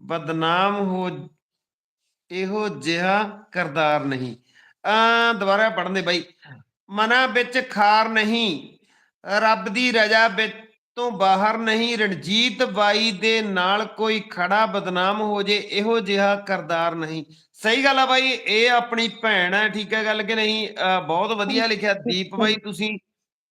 ਬਦਨਾਮ ਹੋ ਇਹੋ ਜਿਹਾ ਕਰਦਾਰ ਨਹੀਂ। ਆ ਦੁਬਾਰਾ ਪੜ੍ਹਨ ਬਾਈ। ਮਨਾਂ ਵਿੱਚ ਖਾਰ ਨਹੀਂ। ਰੱਬ ਦੀ ਰਜ਼ਾ ਵਿੱਚ ਤੋਂ ਬਾਹਰ ਨਹੀਂ। ਰਣਜੀਤ ਬਾਈ ਦੇ ਨਾਲ ਕੋਈ ਖੜਾ ਬਦਨਾਮ ਹੋ ਜੇ ਇਹੋ ਜਿਹਾ ਕਰਦਾਰ ਨਹੀਂ। ਸਹੀ ਗੱਲ ਆ ਬਾਈ, ਇਹ ਆਪਣੀ ਭੈਣ ਹੈ ਠੀਕ ਹੈ ਗੱਲ ਕਿ ਨਹੀਂ? ਬਹੁਤ ਵਧੀਆ ਲਿਖਿਆ। ਦੀਪ ਬਾਈ ਤੁਸੀਂ।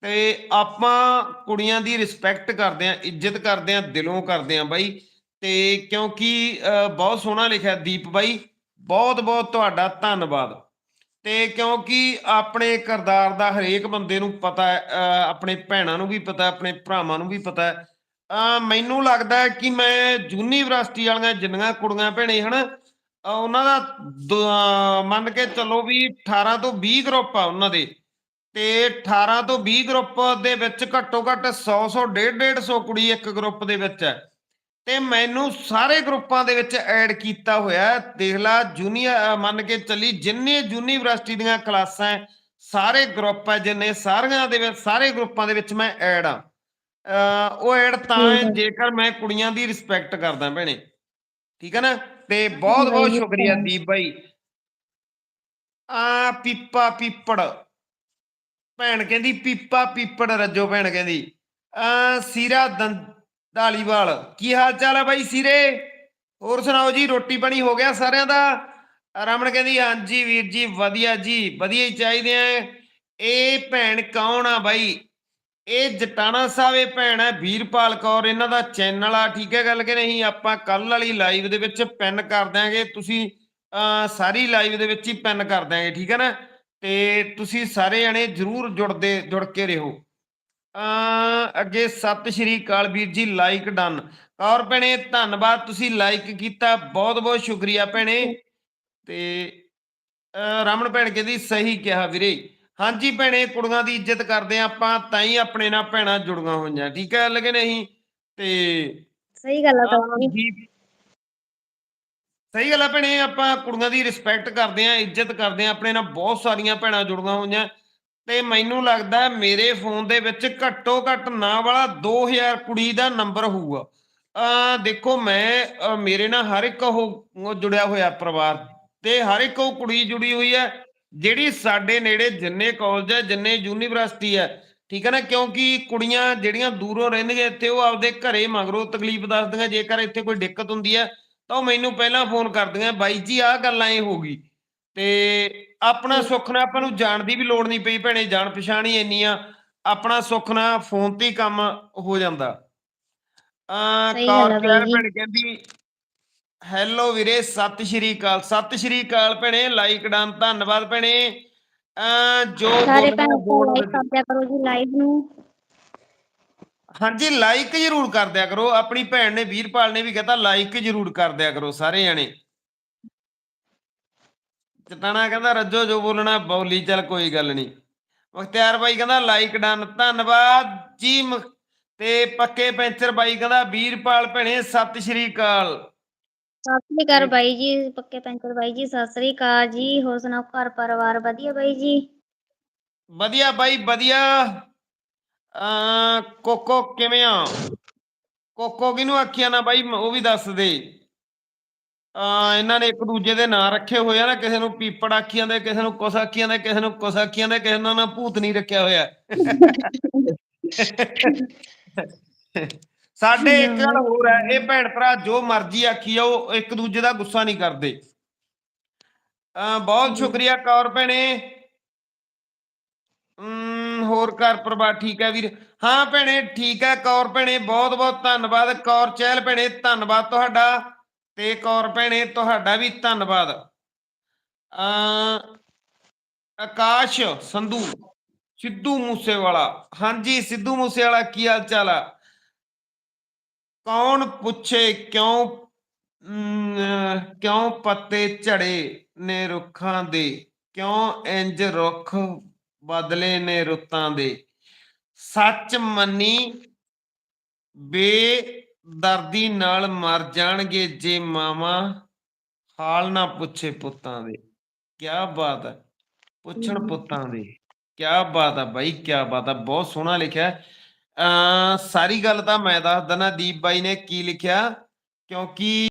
ਤੇ ਆਪਾਂ ਕੁੜੀਆਂ ਦੀ ਰਿਸਪੈਕਟ ਕਰਦੇ ਆਂ, ਇੱਜ਼ਤ ਕਰਦੇ ਆਂ, ਦਿਲੋਂ ਕਰਦੇ ਆਂ ਬਾਈ। ਤੇ ਕਿਉਂਕਿ, ਅਹ, ਬਹੁਤ ਸੋਹਣਾ ਲਿਖਿਆ ਦੀਪ ਬਾਈ। ਬਹੁਤ ਬਹੁਤ ਤੁਹਾਡਾ ਧੰਨਵਾਦ। ਤੇ ਕਿਉਂਕਿ ਆਪਣੇ ਕਰਦਾਰ ਦਾ ਹਰੇਕ ਬੰਦੇ ਨੂੰ ਪਤਾ ਹੈ, ਅਹ, ਆਪਣੇ ਭੈਣਾਂ ਨੂੰ ਵੀ ਪਤਾ ਆਪਣੇ ਭਰਾਵਾਂ ਨੂੰ ਵੀ ਪਤਾ ਹੈ। ਅਹ, ਮੈਨੂੰ ਲੱਗਦਾ ਕਿ ਮੈਂ ਯੂਨੀਵਰਸਿਟੀ ਵਾਲੀਆਂ ਜਿੰਨੀਆਂ ਕੁੜੀਆਂ ਭੈਣੇ ਹਨ ਉਹਨਾਂ ਦਾ ਦ- ਅਹ, ਮੰਨ ਕੇ ਚੱਲੋ ਵੀ 18 ਤੋਂ 20 ਗਰੁੱਪ ਆ ਉਹਨਾਂ ਦੇ। ਤੇ 18 ਤੋਂ 20 ਗਰੁੱਪ ਦੇ ਵਿੱਚ ਘੱਟੋ ਘੱਟ 100 100 150 150 ਕੁੜੀ ਇੱਕ ਗਰੁੱਪ ਦੇ ਵਿੱਚ ਹੈ। ਤੇ ਮੈਨੂੰ ਸਾਰੇ ਗਰੁੱਪਾਂ ਦੇ ਵਿੱਚ ਐਡ ਕੀਤਾ ਹੋਇਆ। ਦੇਖ ਲਾ ਜੂਨੀਅਰ ਮੰਨ ਕੇ ਚੱਲੀ ਜਿੰਨੇ ਯੂਨੀਵਰਸਿਟੀ ਦੀਆਂ ਕਲਾਸਾਂ ਸਾਰੇ ਗਰੁੱਪ ਹੈ ਜਿੰਨੇ ਸਾਰੀਆਂ ਦੇ ਵਿੱਚ ਸਾਰੇ ਗਰੁੱਪਾਂ ਦੇ ਵਿੱਚ ਮੈਂ ਐਡ ਆ ਉਹ ਐਡ ਤਾਂ। ਜੇਕਰ ਮੈਂ ਕੁੜੀਆਂ ਦੀ ਰਿਸਪੈਕਟ ਕਰਦਾ ਭੈਣੇ ਠੀਕ ਹੈ ਨਾ ਤੇ ਬਹੁਤ ਬਹੁਤ ਸ਼ੁਕਰੀਆ। ਦੀਪ ਭਾਈ ਆ ਪੀਪਾ ਪੀਪੜ ਭੈਣ ਕਹਿੰਦੀ ਪੀਪਾ ਪੀਪੜ ਰੱਜੋ ਭੈਣ ਕਹਿੰਦੀ ਆ ਸੀਰਾ ਢਾਲੀਵਾਲ, ਕੀ ਹਾਲ ਚਾਲ ਹੈ ਬਾਈ ਸਿਰੇ? ਹੋਰ ਸੁਣਾਓ ਜੀ, ਰੋਟੀ ਪਾਣੀ ਹੋ ਗਿਆ ਸਾਰਿਆਂ ਦਾ? ਰਮਨ ਕਹਿੰਦੀ, ਹਾਂਜੀ ਵੀਰ ਜੀ, ਵਧੀਆ ਜੀ, ਵਧੀਆ ਹੀ ਚਾਹੀਦੇ ਆ। ਇਹ ਭੈਣ ਕੌਣ ਆ ਬਾਈ? ਇਹ ਜਟਾਣਾ ਸਾਹਿਬ ਇਹ ਭੈਣ ਹੈ ਵੀਰਪਾਲ ਕੌਰ, ਇਹਨਾਂ ਦਾ ਚੈਨਲ ਆ, ਠੀਕ ਹੈ ਗੱਲ ਕਿ ਨਹੀਂ? ਆਪਾਂ ਕੱਲ ਵਾਲੀ ਲਾਈਵ ਦੇ ਵਿੱਚ ਪਿੰਨ ਕਰ ਦਿਆਂਗੇ, ਤੁਸੀਂ, ਅਹ, ਸਾਰੀ ਲਾਈਵ ਦੇ ਵਿੱਚ ਹੀ ਪਿੰਨ ਕਰ ਦਿਆਂਗੇ, ਠੀਕ ਹੈ ਨਾ? ਤੇ ਤੁਸੀਂ ਸਾਰੇ ਜਣੇ ਜਰੂਰ ਜੁੜਦੇ, ਜੁੜ ਕੇ ਰਹੋ। ਅੱਗੇ ਸਤਿ ਸ਼੍ਰੀ ਅਕਾਲ ਵੀਰ ਜੀ ਲਾਈਕ ਡਨ ਔਰ ਭੈਣੇ ਧੰਨਵਾਦ ਤੁਸੀਂ ਲਾਈਕ ਕੀਤਾ ਬਹੁਤ ਬਹੁਤ ਸ਼ੁਕਰੀਆ ਭੈਣੇ। ਤੇ ਰਮਨ ਭੈਣ ਕਹਿੰਦੀ ਸਹੀ ਕਿਹਾ ਵੀਰੇ। ਹਾਂਜੀ ਭੈਣੇ ਕੁੜੀਆਂ ਦੀ ਇੱਜ਼ਤ ਕਰਦੇ ਆਪਾਂ ਤਾਂ ਹੀ ਆਪਣੇ ਨਾਲ ਭੈਣਾਂ ਜੁੜੀਆਂ ਹੋਈਆਂ। ਠੀਕ ਹੈ ਲਗੇ ਨਹੀਂ ਤੇ ਸਹੀ ਗੱਲ ਆ ਆਹ ਤਾਂ ਜੀ ਜੀ। ਸਹੀ ਗੱਲ ਆ ਭੈਣੇ ਆਪਾਂ ਕੁੜੀਆਂ ਦੀ ਰਿਸਪੈਕਟ ਕਰਦੇ ਆ ਇੱਜ਼ਤ ਕਰਦੇ ਆ ਆਪਣੇ ਨਾਲ ਬਹੁਤ ਸਾਰੀਆਂ ਭੈਣਾਂ ਜੁੜੀਆਂ ਹੋਈਆਂ। ਤੇ ਮੈਨੂੰ ਲੱਗਦਾ ਮੇਰੇ ਫੋਨ ਦੇ ਵਿੱਚ ਘੱਟੋ ਘੱਟ ਨਾ ਵਾਲਾ 2000 ਕੁੜੀ ਦਾ ਨੰਬਰ ਹੋਊਗਾ। ਆ ਦੇਖੋ ਮੈਂ ਮੇਰੇ ਨਾਲ ਹਰ ਇੱਕ ਉਹ ਉਹ ਜੁੜਿਆ ਹੋਇਆ ਪਰਿਵਾਰ ਤੇ ਹਰ ਇੱਕ ਉਹ ਕੁੜੀ ਜੁੜੀ ਹੋਈ ਹੈ, ਜਿਹੜੀ ਸਾਡੇ ਨੇੜੇ ਜਿੰਨੇ ਕਾਲਜ ਹੈ, ਜਿੰਨੇ ਯੂਨੀਵਰਸਿਟੀ ਹੈ, ਠੀਕ ਹੈ ਨਾ? ਕਿਉਂਕਿ ਕੁੜੀਆਂ ਜਿਹੜੀਆਂ ਦੂਰੋਂ ਰਹਿੰਦੀਆਂ ਇੱਥੇ, ਉਹ ਆਪਦੇ ਘਰੇ ਮਗਰੋਂ ਤਕਲੀਫ ਦੱਸਦੀਆਂ, ਜੇਕਰ ਇੱਥੇ ਕੋਈ ਦਿੱਕਤ ਹੁੰਦੀ ਹੈ, ਤਾਂ ਉਹ ਮੈਨੂੰ ਪਹਿਲਾਂ ਫੋਨ ਕਰਦੀਆਂ, ਬਾਈ ਜੀ, ਆਹ ਗੱਲਾਂ ਇਹ ਹੋ ਗਈ। ਤੇ ਆਪਣਾ ਸੁੱਖ ਨਾਲ ਆਪਾਂ ਨੂੰ ਜਾਣ ਦੀ ਵੀ ਲੋੜ ਨਹੀਂ ਪਈ ਭੈਣੇ ਜਾਣ ਪਛਾਣ ਹੀ ਇੰਨੀ ਆ ਆਪਣਾ ਸੁੱਖ ਨਾਲ ਫੋਨ ਤੇ ਕੰਮ ਹੋ ਜਾਂਦਾ। ਆ ਕੌਰ। ਭੈਣ ਕਹਿੰਦੀ ਹੈਲੋ ਵੀਰੇ ਸਤਿ ਸ਼੍ਰੀ ਅਕਾਲ ਸਤਿ ਸ਼੍ਰੀ ਅਕਾਲ ਭੈਣੇ ਲਾਈਕ ਡਨ ਧੰਨਵਾਦ ਭੈਣੇ। ਆ ਜੋ ਸਾਰੇ ਭੈਣ ਬੋਲ ਲਾਈਕ ਕਰ ਦਿਆ ਕਰੋ ਜੀ ਲਾਈਵ ਨੂੰ। ਹਾਂਜੀ ਲਾਈਕ ਜ਼ਰੂਰ ਕਰ ਦਿਆ ਕਰੋ। ਆਪਣੀ ਭੈਣ ਨੇ ਵੀਰਪਾਲ ਨੇ ਵੀ ਕਹਤਾ ਲਾਈਕ ਜ਼ਰੂਰ ਕਰ ਦਿਆ ਕਰੋ ਸਾਰੇ ਜਣੇ। ਚਟਾਣਾ ਕਹਿੰਦਾ ਰੱਜੋ ਜੋ ਬੋਲਣਾ ਬੋਲੀ ਚੱਲ ਕੋਈ ਗੱਲ ਨਹੀਂ ਮੁਖਤਿਆਰ ਬਾਈ ਕਹਿੰਦਾ ਲਾਈਕ ਡਨ ਧੰਨਵਾਦ। ਜੀ ਤੇ ਪੱਕੇ ਪੈਂਚਰ ਬਾਈ ਕਹਿੰਦਾ ਵੀਰਪਾਲ ਭੈਣੇ ਸਤਿ ਸ਼੍ਰੀ ਅਕਾਲ। ਸਤਿ ਸ੍ਰੀ ਅਕਾਲ ਬਾਈ ਜੀ ਪੱਕੇ ਪੈਂਚਰ ਬਾਈ ਜੀ ਸਤਿ ਸ੍ਰੀ ਅਕਾਲ ਜੀ। ਹੋਰ ਸੁਣਾਓ ਘਰ ਪਰਿਵਾਰ ਵਧੀਆ ਬਾਈ ਜੀ? ਵਧੀਆ ਬਾਈ ਵਧੀਆ। ਅ ਕੋਕੋ ਕਿਵੇਂ ਆ? ਕੋਕੋ ਕਿਹਨੂੰ ਆਖਿਆ ਨਾ ਬਾਈ ਉਹ ਵੀ ਦੱਸ ਦੇ। ਇਹਨਾਂ ਨੇ ਇੱਕ ਦੂਜੇ ਦੇ ਨਾਂ ਰੱਖੇ ਹੋਏ ਆ ਨਾ ਕਿਸੇ ਨੂੰ ਪੀਪੜ ਆਖੀ ਜਾਂਦੇ ਕਿਸੇ ਨੂੰ ਕੁਸ ਆਖੀ ਜਾਂਦੇ ਕਿਸੇ ਨੂੰ ਕੁਸ ਆਖੀ ਜਾਂਦੇ ਕਿਸੇ ਨੂੰ ਨਾ ਭੂਤ ਨਹੀਂ ਰੱਖਿਆ ਹੋਇਆ। ਸਾਡੇ ਇੱਕ ਗੱਲ ਹੋਰ ਹੈ ਇਹ ਭੈਣ ਭਰਾ ਜੋ ਮਰਜ਼ੀ ਆਖੀ ਆ ਉਹ ਇੱਕ ਦੂਜੇ ਦਾ ਗੁੱਸਾ ਨਹੀਂ ਕਰਦੇ। ਬਹੁਤ ਸ਼ੁਕਰੀਆ ਕੌਰ ਭੈਣੇ। ਹੋਰ ਘਰ ਪਰਿਵਾਰ ਠੀਕ ਹੈ ਵੀਰ? ਹਾਂ ਭੈਣੇ ਠੀਕ ਹੈ ਕੌਰ ਭੈਣੇ ਬਹੁਤ ਬਹੁਤ ਧੰਨਵਾਦ। ਕੌਰ ਚਹਿਲ ਭੈਣੇ ਧੰਨਵਾਦ ਤੁਹਾਡਾ। ਤੇ ਕੌਰ ਭੈਣੇ, ਤੁਹਾਡਾ ਵੀ ਧੰਨਵਾਦ। ਆਕਾਸ਼ ਸੰਧੂ, ਸਿੱਧੂ ਮੂਸੇਵਾਲਾ। ਹਾਂਜੀ, ਸਿੱਧੂ ਮੂਸੇਵਾਲਾ, ਕੀ ਹਾਲ ਚਾਲ ਆ? ਕੌਣ ਪੁੱਛੇ ਕਿਉਂ ਕਿਉਂ ਪੱਤੇ ਝੜੇ ਨੇ ਰੁੱਖਾਂ ਦੇ? ਕਿਉਂ ਇੰਜ ਰੁੱਖ ਬਦਲੇ ਨੇ ਰੁੱਤਾਂ ਦੇ? ਸੱਚ ਮੰਨੀ, ਬੇ ਬੇਦਰਦੀ ਨਾਲ ਮਰ ਜਾਣਗੇ ਜੇ ਮਾਵਾ ਹਾਲ ਨਾ ਪੁੱਛੇ ਪੁੱਤਾਂ ਦੇ। ਕਿਆ ਬਾਤ ਹੈ। ਪੁੱਛਣ। ਪੁੱਤਾਂ ਦੇ। ਕਿਆ ਬਾਤ ਆ ਬਾਈ ਕਿਆ ਬਾਤ ਆ ਬਹੁਤ ਸੋਹਣਾ ਲਿਖਿਆ ਅ ਸਾਰੀ ਗੱਲ ਤਾਂ ਮੈਂ ਦੱਸ ਦਣਾ ਦੀਪ ਬਾਈ ਨੇ ਕੀ ਲਿਖਿਆ? ਕਿਉਂਕਿ